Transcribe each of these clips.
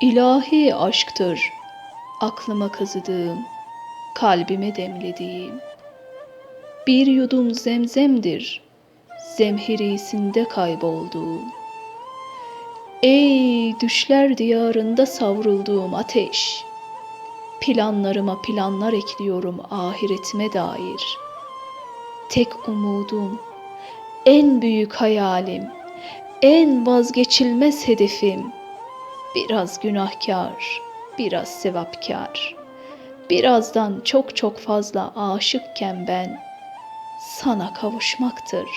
İlahi aşktır aklıma kazıdığım, kalbime demlediğim. Bir yudum zemzemdir zemherisinde kaybolduğum. Ey düşler diyarında savrulduğum ateş! Planlarıma planlar ekliyorum ahiretime dair. Tek umudum, en büyük hayalim, en vazgeçilmez hedefim biraz günahkar, biraz sevapkar. Birazdan çok çok fazla aşıkken ben sana kavuşmaktır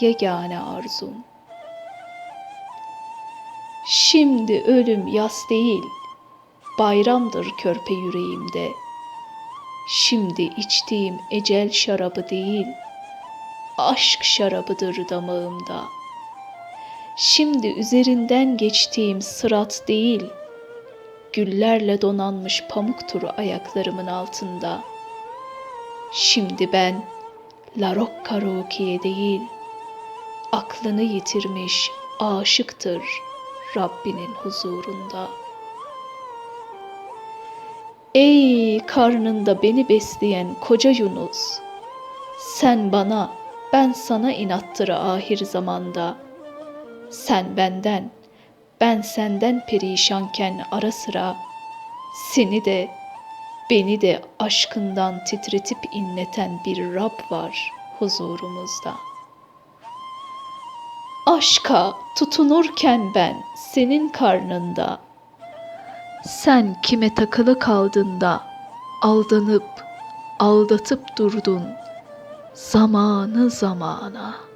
yegane arzum. Şimdi ölüm yas değil, bayramdır körpe yüreğimde. Şimdi içtiğim ecel şarabı değil, aşk şarabıdır damağımda. Şimdi üzerinden geçtiğim sırat değil, güllerle donanmış pamuktur ayaklarımın altında. Şimdi ben La Rocca Rukiye değil, aklını yitirmiş aşıktır Rabbinin huzurunda. Ey karnında beni besleyen koca Yunus, sen bana, ben sana inattır ahir zamanda. Sen benden, ben senden perişanken ara sıra seni de beni de aşkından titretip inleten bir Rab var huzurumuzda. Aşka tutunurken ben senin karnında, sen kime takılı kaldığında aldanıp aldatıp durdun zamanı zamana.''